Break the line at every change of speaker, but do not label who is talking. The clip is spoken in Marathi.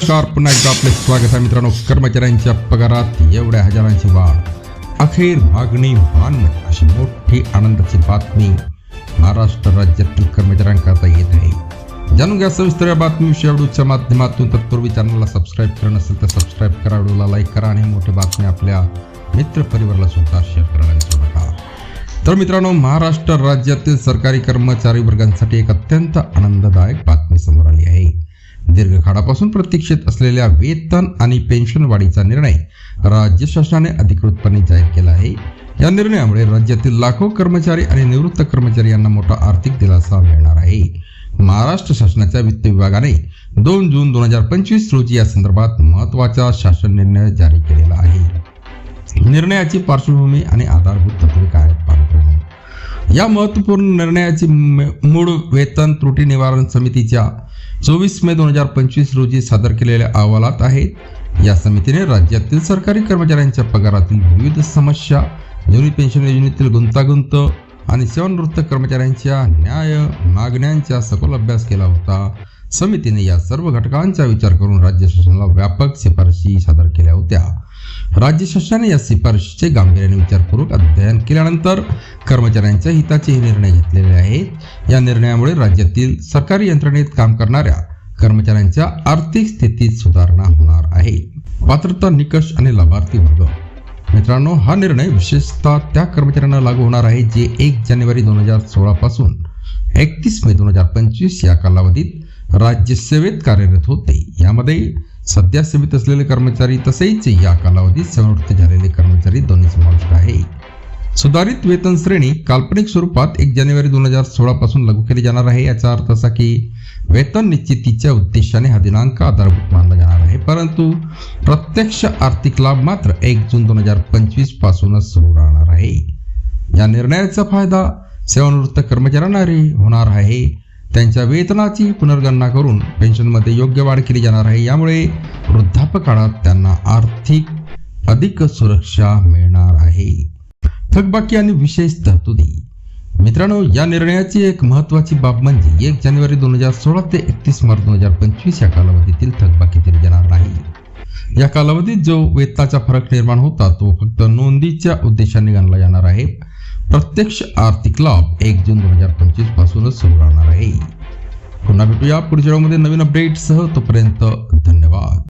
नमस्कार पुन्हा एकदा आपले स्वागत आहे मित्रांनो. कर्मचाऱ्यांच्या पगारात एवढ्या हजारांची वाढ. अखेर मागणी मान्य अशी मोठी आनंदाची बातमी महाराष्ट्र राज्यातील कर्मचाऱ्यांकरता येत आहे. जाणून घ्या सविस्तर या बातमीविषयी व्हिडिओच्या माध्यमातून तत्पूर्वी चॅनलला सबस्क्राईब करा नसेल तर सबस्क्राईब करा व्हिडिओला लाईक करा आणि मोठी बातमी आपल्या मित्रपरिवाराला सुद्धा शेअर करायला विसरू नका. तर मित्रांनो महाराष्ट्र राज्यातील सरकारी कर्मचारी वर्गांसाठी एक अत्यंत आनंददायक बातमी समोर आली आहे. दीर्घकाळापासून प्रतीक्षित असलेल्या वेतन आणि पेन्शन वाढीचा निर्णय राज्य शासनाने अधिकृतपणे जाहीर केला आहे. या निर्णयामुळे राज्यातील लाखो कर्मचारी आणि निवृत्त कर्मचारी यांना मोठा आर्थिक दिलासा मिळणार आहे. महाराष्ट्र शासनाच्या वित्त विभागाने दोन जून दोन हजार पंचवीस रोजी या संदर्भात महत्त्वाचा शासन निर्णय जारी केलेला आहे. निर्णयाची पार्श्वभूमी आणि आधारभूत तत्वे काय पाहतो या महत्त्वपूर्ण निर्णयाची म- मूळ वेतन त्रुटी निवारण समितीच्या चोवीस मे दोन हजार पंचवीस रोजी सादर केलेल्या अहवालात आहेत या समितीने राज्यातील सरकारी कर्मचाऱ्यांच्या पगारातील विविध समस्या जुनी पेन्शन योजनेतील गुंतागुंत आणि सेवानिवृत्त कर्मचाऱ्यांच्या न्याय मागण्यांचा सखोल अभ्यास केला होता. समितीने या सर्व घटकांचा विचार करून राज्य शासनाला व्यापक शिफारशी सादर केल्या होत्या. राज्य शासनाने या शिफारशीचे गांभीर्याने विचारपूर्वक अध्ययन केल्यानंतर कर्मचाऱ्यांच्या हिताचे हे निर्णय घेतलेले आहेत. या निर्णयामुळे राज्यातील सरकारी यंत्रणेत काम करणाऱ्या कर्मचाऱ्यांच्या आर्थिक स्थितीत सुधारणा होणार आहे. पात्रता निकष आणि लाभार्थी वर्ग. मित्रांनो हा निर्णय विशेषतः त्या कर्मचाऱ्यांना लागू होणार आहे जे एक जानेवारी दोन हजार सोळा पासून एकतीस मे दोन हजार पंचवीस या कालावधीत राज्यसेवेत कार्यरत होते. यामध्ये सध्या सेवेत असलेले कर्मचारी तसेच या कालावधीत सेवानिवृत्त झालेले कर्मचारी दोन्ही समाविष्ट आहे सुधारित वेतन श्रेणी काल्पनिक स्वरूपात एक जानेवारी दोन हजार सोळा पासून लागू केली जाणार आहे. याचा अर्थ असा की वेतन निश्चितीच्या उद्देशाने हा दिनांक आधारभूत मानला जाणार आहे. परंतु प्रत्यक्ष आर्थिक लाभ मात्र एक जून दोन हजार पंचवीस पासूनच सुरू राहणार आहे. या निर्णयाचा फायदा सेवानिवृत्त कर्मचाऱ्यांना रे- होणार आहे. त्यांच्या वेतनाची पुनर्गणना करून पेन्शनमध्ये योग्य वाढ केली जाणार आहे. यामुळे वृद्धापकाळात त्यांना आर्थिक अधिक सुरक्षा मिळणार आहे. थकबाकी आणि विशेष तरतुदी. मित्रांनो या निर्णयाची एक महत्वाची बाब म्हणजे एक जानेवारी दोन हजार सोळा ते एकतीस मार्च दोन हजार पंचवीस या कालावधीतील थकबाकी दिली जाणार नाही. या कालावधीत जो वेतनाचा फरक निर्माण होता तो फक्त नोंदीच्या उद्देशाने गणला जाणार आहे. प्रत्यक्ष आर्थिक लाभ एक जून दोन हजार पंचवीस पासूनच सुरू राहणार आहे. पुन्हा भेटूया पुढच्या वेळामध्ये नवीन अपडेटसह तोपर्यंत धन्यवाद.